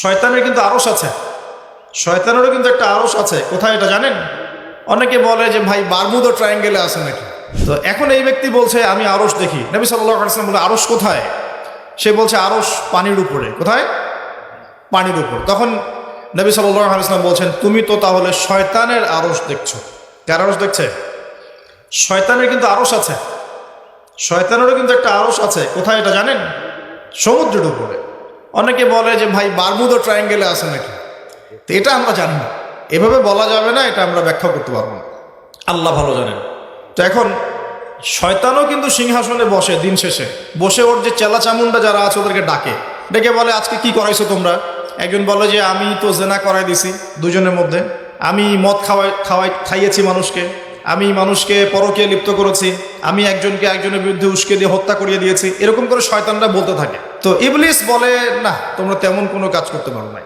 শয়তানের কিন্তু আরস আছে। শয়তানেরও কিন্তু একটা আরস আছে। কোথায় এটা জানেন? অনেকে বলে যে, ভাই, বারমুদো ট্রায়াঙ্গেলে আছে নাকি? তো এখন এই ব্যক্তি বলছে, আমি আরস দেখি। নবী সাল্লাহ বলে আরস কোথায়? সে বলছে আরস পানির উপরে। কোথায়? পানির উপর। তখন নবী সাল্লাহ আলাইসলাম বলছেন, তুমি তো তাহলে শয়তানের আরস দেখছ। কার আরস দেখছে? শয়তানের কিন্তু আরস আছে। শয়তানেরও কিন্তু একটা আরস আছে। কোথায় এটা জানেন? সমুদ্রের উপরে। অনেকে বলে যে, ভাই, বারমুদো ট্রায়াঙ্গেলে আছে নাকি? তো এটা আমরা জানি না। এভাবে বলা যাবে না, এটা আমরা ব্যাখ্যা করতে পারব না। আল্লাহ ভালো জানেন। তো এখন, শয়তানও কিন্তু সিংহাসনে বসে দিন শেষে। বসে ওর যে চেলা চামুন্ডা যারা আছে, ওদেরকে ডাকে। ডেকে বলে, আজকে কি করাইছো তোমরা? একজন বলে যে, আমি তো জেনা করাই দিছি দুজনের মধ্যে। আমি মদ খাওয়াই খাওয়াই, খাইয়েছি মানুষকে। আমি মানুষকে পরকে লিপ্ত করেছি। আমি একজনকে একজনের বিরুদ্ধে উস্কে দিয়ে হত্যা করিয়ে দিয়েছি। এরকম করে শয়তানরা বলতে থাকে। তো ইবলিস বলে, না, তোমরা তেমন কোনো কাজ করতে পারো না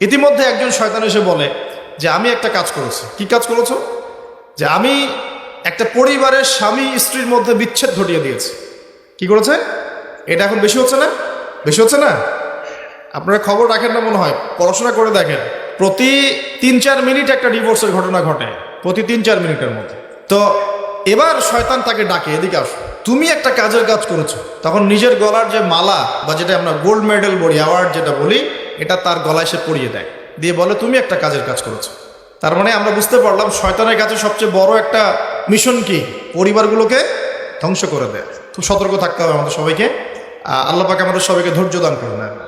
ইতিমধ্যে একজন শয়তান এসে বলে যে, আমি একটা কাজ করেছি। কি কাজ করেছ? যে, আমি একটা পরিবারের স্বামী স্ত্রীর মধ্যে বিচ্ছেদ ঘটিয়ে দিয়েছি। কি করেছে? এটা এখন বেশি হচ্ছে না? বেশি হচ্ছে না? আপনারা খবর রাখেন না মনে হয়? পড়াশোনা করে দেখেন, প্রতি তিন চার মিনিট একটা ডিভোর্সের ঘটনা ঘটে, প্রতি তিন চার মিনিটের মধ্যে। তো এবার শয়তান তাকে ডাকে, এদিকে আসো। তুমি একটা কাজের কাজ করেছ তখন নিজের গলার যে মালা বা যেটা আমরা গোল্ড মেডেল বলি অ্যাওয়ার্ড যেটা বলি এটা তার গলায় সে পরিয়ে দেয়। দিয়ে বলে তুমি একটা কাজের কাজ করেছ। তার মানে আমরা বুঝতে পারলাম শয়তানের কাছে সবচেয়ে বড় একটা মিশন কি? পরিবারগুলোকে ধ্বংস করে দেয়। খুব সতর্ক থাকতে হবে আমাদের সবাইকে। আহ, আল্লাহ পাকে আমাদের সবাইকে ধৈর্য দান করে নেন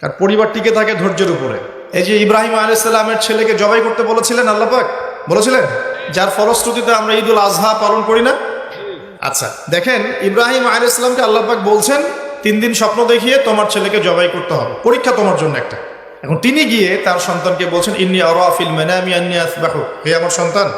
কারণ পরিবার টিকে থাকে ধৈর্যের উপরে। এই যে ইব্রাহিম আলাইসাল্লামের ছেলেকে জবাই করতে বলেছিলেন আল্লাহ পাক? বলেছিলেন যার ফলশ্রুতিতে আমরা ঈদুল আজহা পালন করি না আচ্ছা দেখেন ইব্রাহিম আলাইসাল্লামকে ইসলামকে পাক বলছেন, তিন দিন স্বপ্ন দেখিয়ে তোমার ছেলেকে জবাই করতে হবে। পরীক্ষা তোমার জন্য একটা। এখন তিনি গিয়ে তার সন্তানকে বলছেন, ইন্নি আরাফিল মেনামি আন্নি আসবাহু। হে আমার সন্তান,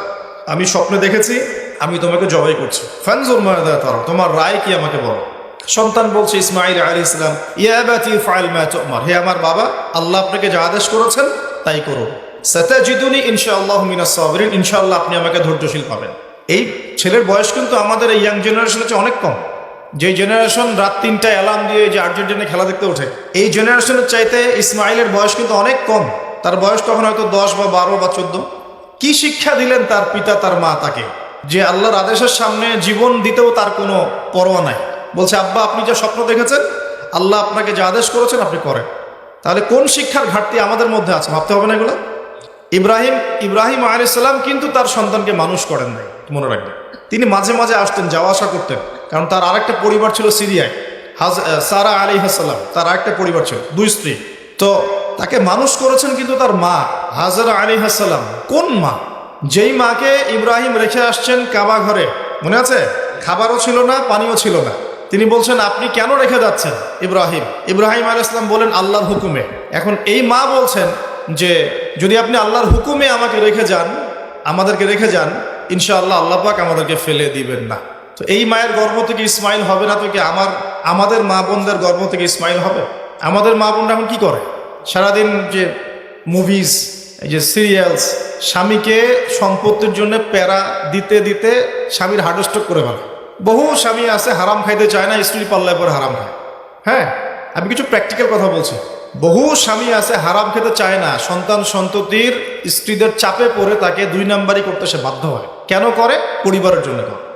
আমি স্বপ্নে দেখেছি, আমি তোমাকে জবাই করছি। ফানজুর মাদা তারা, তোমার রায় কি আমাকে বলো? সন্তান বলছে ইসমাইল আলী ইসলাম ইয়াবাতি ফাইল মা তুমার। হে আমার বাবা, আল্লাহ আপনাকে যা আদেশ করেছেন, তাই করো সাতাজিদুনি ইনশাআল্লাহ মিনাস ইনশাআল্লাহ আপনি আমাকে ধৈর্যশীল পাবেন। এই ছেলের বয়স কিন্তু আমাদের এই ইয়াং জেনারেশনের চেয়ে অনেক কম। যে জেনারেশন রাত তিনটায় অ্যালার্ম দিয়ে যে আর্জেন্টিনা খেলা দেখতে ওঠে, এই জেনারেশনের চাইতে ইসমাইলের বয়স কিন্তু অনেক কম। তার বয়স তখন হয়তো দশ বা বারো বা চোদ্দ। কি শিক্ষা দিলেন তার পিতা, তার মা তাকে? যে আল্লাহর আদেশের সামনে জীবন দিতেও তার কোনো পরোয়া নাই। বলছে, আব্বা, আপনি যা স্বপ্ন দেখেছেন, আল্লাহ আপনাকে যা আদেশ করেছেন, আপনি করেন। তাহলে কোন শিক্ষার ঘাটতি আমাদের মধ্যে আছে? ভাবতে হবে না এগুলো? ইব্রাহিম ইব্রাহিম আলাইসাল্লাম কিন্তু তার সন্তানকে মানুষ করেন নাই, মনে রাখবেন। তিনি মাঝে মাঝে আসতেন, যাওয়া আসা করতেন, কারণ তার আরেকটা পরিবার ছিল সিরিয়ায়। হাজ সারা আলী হাসাল্লাম তার আরেকটা পরিবার ছিল, দুই স্ত্রী। তো তাকে মানুষ করেছেন কিন্তু তার মা, হাজারা আলী হাসাল্লাম কোন মা? যেই মাকে ইব্রাহিম রেখে আসছেন কাবা ঘরে, মনে আছে? খাবারও ছিল না, পানিও ছিল না। তিনি বলছেন, আপনি কেন রেখে যাচ্ছেন ইব্রাহিম? ইব্রাহিম আল ইসলাম বলেন, আল্লাহর হুকুমে। এখন এই মা বলছেন যে যদি আপনি আল্লাহর হুকুমে আমাকে রেখে যান, আমাদেরকে রেখে যান, ইনশাআল্লাহ আল্লাহ পাক আমাদেরকে ফেলে দিবেন না। তো এই মায়ের গর্ভ থেকে ইসমাইল হবে না, তো কি আমার, আমাদের মা বোনদের গর্ভ থেকে ইসমাইল হবে? আমাদের মা বোনরা এখন কি করে? সারাদিন যে মুভিজ এই যে সিরিয়ালস স্বামীকে সম্পত্তির জন্য প্যারা দিতে দিতে স্বামীর হার্ট করে ফেলে। বহু স্বামী আছে, হারাম খাইতে চায় না, স্ত্রী পাল্লায় পরে হারাম খায়। হ্যাঁ আমি কিছু প্র্যাকটিক্যাল কথা বলছি। বহু স্বামী আছে, হারাম খেতে চায় না। সন্তান সন্ততির স্ত্রীদের চাপে পড়ে তাকে দুই নাম্বারই করতে সে বাধ্য হয়। কেন করে? পরিবারের জন্য করে।